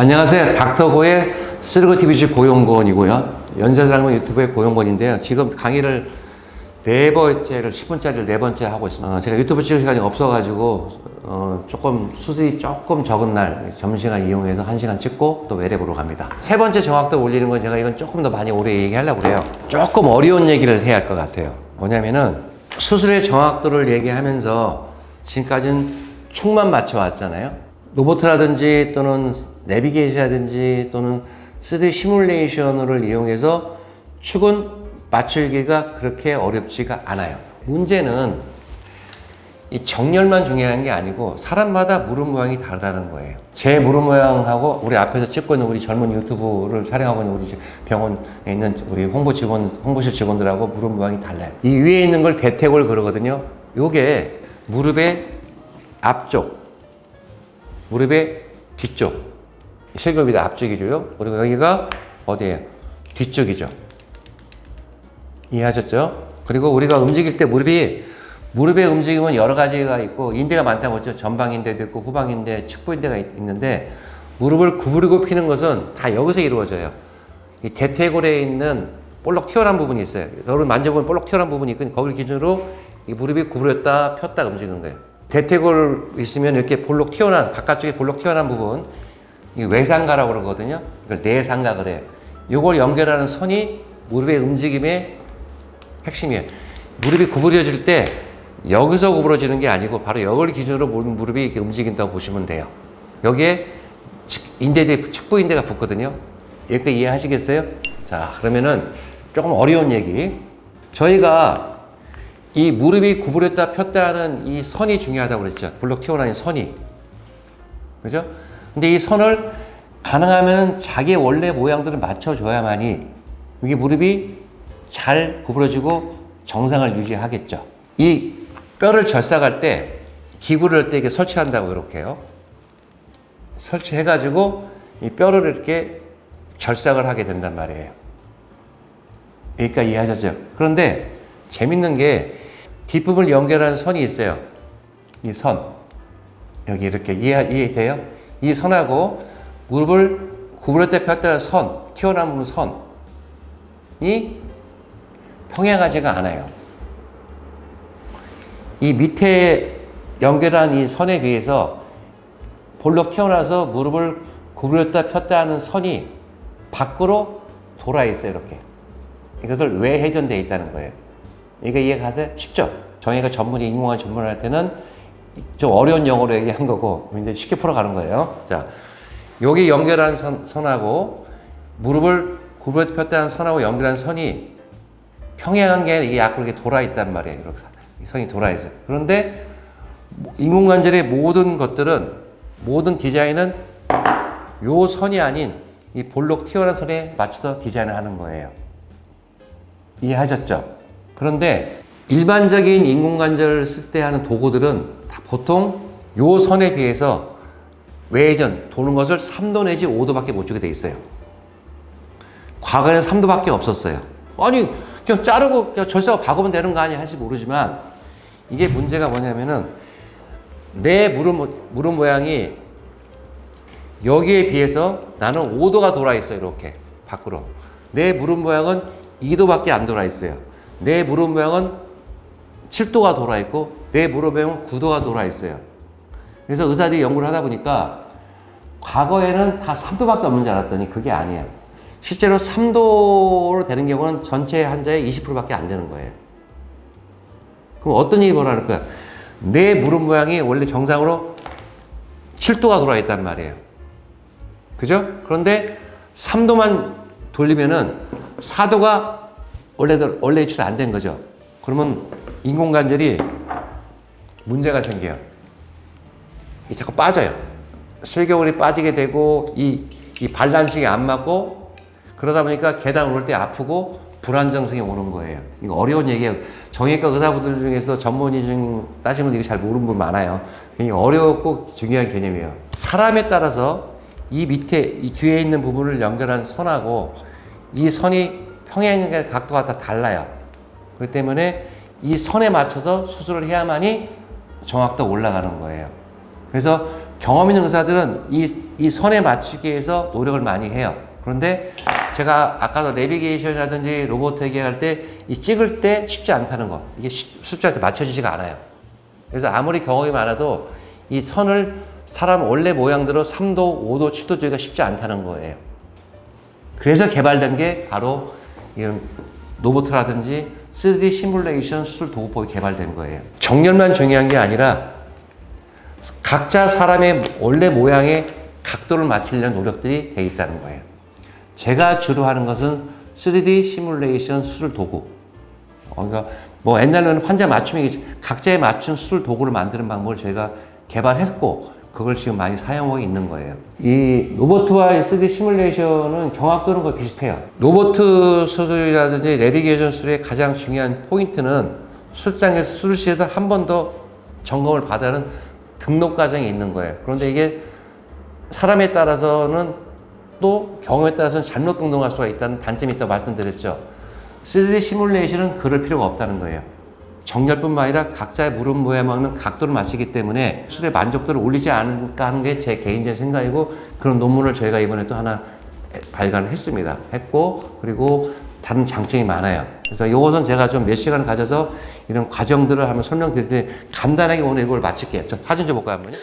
안녕하세요. 닥터고의 쓰르고TVC 고용권이고요. 연세사랑은 유튜브의 고용권인데요. 지금 강의를 네 번째를 10분짜리를 네 번째 하고 있습니다. 어, 제가 유튜브 찍을 시간이 없어가지고 어, 조금 수술이 조금 적은 날 점심시간 이용해서 한 시간 찍고 또 외래 보러 갑니다. 세 번째 정확도 올리는 건 제가 이건 조금 더 많이 오래 얘기하려고 그래요. 조금 어려운 얘기를 해야 할 것 같아요. 뭐냐면은 수술의 정확도를 얘기하면서 지금까지는 축만 맞춰왔잖아요. 로보트라든지 또는 내비게이션이라든지 또는 3D 시뮬레이션을 이용해서 축은 맞추기가 그렇게 어렵지가 않아요. 문제는 이 정렬만 중요한 게 아니고 사람마다 무릎 모양이 다르다는 거예요. 제 무릎 모양하고 우리 앞에서 찍고 있는 우리 젊은 유튜브를 촬영하고 있는 우리 병원에 있는 우리 홍보 직원, 홍보실 직원들하고 무릎 모양이 달라요. 이 위에 있는 걸 대퇴골 그러거든요. 요게 무릎의 앞쪽, 무릎의 뒤쪽. 실급이다 앞쪽이죠. 그리고 여기가 어디예요? 뒤쪽이죠. 이해하셨죠? 그리고 우리가 움직일 때 무릎이 무릎의 움직임은 여러 가지가 있고 인대가 많다고 했죠. 전방인대도 있고 후방인대, 측부인대가 있- 있는데 무릎을 구부리고 피는 것은 다 여기서 이루어져요. 이 대퇴골에 있는 볼록 튀어나온 부분이 있어요. 여러분 만져보면 볼록 튀어나온 부분이 있거든요. 거기를 기준으로 이 무릎이 구부렸다 폈다 움직이는 거예요. 대퇴골 있으면 이렇게 볼록 튀어나온 바깥쪽에 볼록 튀어나온 부분 이 외상가라고 그러거든요. 이걸 내상가 그래요. 이걸 연결하는 선이 무릎의 움직임의 핵심이에요. 무릎이 구부려질 때 여기서 구부러지는 게 아니고 바로 여기를 기준으로 무릎이 이렇게 움직인다고 보시면 돼요. 여기에 측- 인대대, 측부 인대가 붙거든요. 여기까지 이해하시겠어요? 자, 그러면은 조금 어려운 얘기. 저희가 이 무릎이 구부렸다 폈다 하는 이 선이 중요하다고 그랬죠. 블록 튀어나온 선이. 그죠? 근데 이 선을 가능하면 자기 원래 모양들을 맞춰줘야만이 이게 무릎이 잘 구부러지고 정상을 유지하겠죠. 이 뼈를 절삭할 때, 기구를 할 때 이렇게 설치한다고 이렇게 해요. 설치해가지고 이 뼈를 이렇게 절삭을 하게 된단 말이에요. 여기까지 이해하셨죠? 그런데 재밌는 게 뒷부분을 연결하는 선이 있어요. 이 선. 여기 이렇게 이해, 이해돼요? 이 선하고 무릎을 구부렸다 폈다 선, 튀어나온 선이 평행하지가 않아요. 이 밑에 연결한 이 선에 비해서 볼록 튀어나와서 무릎을 구부렸다 폈다 하는 선이 밖으로 돌아 있어요, 이렇게. 이것을 왜 회전되어 있다는 거예요. 이게 이해가 돼? 쉽죠? 정의가 전문이 인공관 전문을 할 때는 좀 어려운 영어로 얘기한 거고, 이제 쉽게 풀어가는 거예요. 자, 여기 연결한 선, 선하고 무릎을 구부렸다 폈다 하는 선하고 연결한 선이 평행한 게 이게 약간 이렇게 돌아 있단 말이에요. 이렇게 이 선이 돌아 있어요. 그런데 인공관절의 모든 것들은 모든 디자인은 요 선이 아닌 이 볼록 튀어나온 선에 맞춰서 디자인을 하는 거예요. 이해하셨죠? 그런데 일반적인 인공관절을 쓸 때 하는 도구들은 다 보통 요 선에 비해서 외전 도는 것을 3도 내지 5도밖에 못 주게 돼 있어요. 과거에는 3도밖에 없었어요. 아니 그냥 자르고 그냥 절사하고 박으면 되는 거 아니야 할지 모르지만 이게 문제가 뭐냐면은 내 무릎, 모- 무릎 모양이 여기에 비해서 나는 5도가 돌아 있어요 이렇게 밖으로 내 무릎 모양은 2도밖에 안 돌아 있어요 내 무릎 모양은 7도가 돌아 있고 내 무릎 모양은 9도가 돌아 있어요 그래서 의사들이 연구를 하다 보니까 과거에는 다 3도밖에 없는 줄 알았더니 그게 아니에요. 실제로 3도로 되는 경우는 전체 환자의 20%밖에 안 되는 거예요. 그럼 어떤 일이 벌어질 거야? 내 무릎 모양이 원래 정상으로 7도가 돌아 있단 말이에요. 그죠? 그런데 3도만 돌리면은 4도가 원래대로, 원래 유출 안된 거죠. 그러면 인공관절이 문제가 생겨요. 이 자꾸 빠져요. 슬개골이 빠지게 되고 이, 이 밸런싱이 안 맞고 그러다 보니까 계단 오를 때 아프고 불안정성이 오는 거예요. 이거 어려운 얘기예요. 정형외과 의사분들 중에서 전문의 중 따시면 이거 잘 모르는 분 많아요. 이게 어렵고 중요한 개념이에요. 사람에 따라서 이 밑에 이 뒤에 있는 부분을 연결한 선하고 이 선이 평행의 각도가 다 달라요. 그렇기 때문에 이 선에 맞춰서 수술을 해야만이 정확도 올라가는 거예요. 그래서 경험 있는 의사들은 이, 이 선에 맞추기 위해서 노력을 많이 해요. 그런데 제가 아까도 내비게이션이라든지 로봇 얘기할 때 이 찍을 때 쉽지 않다는 거. 이게 쉽- 숫자한테 맞춰지지가 않아요. 그래서 아무리 경험이 많아도 이 선을 사람 원래 모양대로 3도, 5도, 7도 주기가 쉽지 않다는 거예요. 그래서 개발된 게 바로 이런 로보트라든지 3D 시뮬레이션 수술 도구법이 개발된 거예요. 정렬만 중요한 게 아니라 각자 사람의 원래 모양의 각도를 맞추려는 노력들이 돼 있다는 거예요. 제가 주로 하는 것은 3D 시뮬레이션 수술 도구. 어, 그러니까 뭐 옛날에는 환자 맞춤이 각자에 맞춘 수술 도구를 만드는 방법을 저희가 개발했고 그걸 지금 많이 사용하고 있는 거예요. 이 로보트와 3D 시뮬레이션은 경합도는 거의 비슷해요. 로보트 수술이라든지 내비게이션 수술의 가장 중요한 포인트는 수술장에서 수술 시에도 한번 더 점검을 받아는 등록 과정이 있는 거예요. 그런데 이게 사람에 따라서는 또 경우에 따라서는 잘못 등록할 수가 있다는 단점이 있다고 말씀드렸죠. 3D 시뮬레이션은 그럴 필요가 없다는 거예요. 정렬뿐만 아니라 각자의 무릎 모양 먹는 각도를 맞추기 때문에 수술의 만족도를 올리지 않을까 하는 게 제 개인적인 생각이고 그런 논문을 저희가 이번에 또 하나 발간을 했습니다. 했고 그리고 다른 장점이 많아요. 그래서 이것은 제가 좀 몇 시간을 가져서 이런 과정들을 한번 설명드릴 때 간단하게 오늘 이걸 마칠게요. 저 사진 좀 볼까요, 한번요?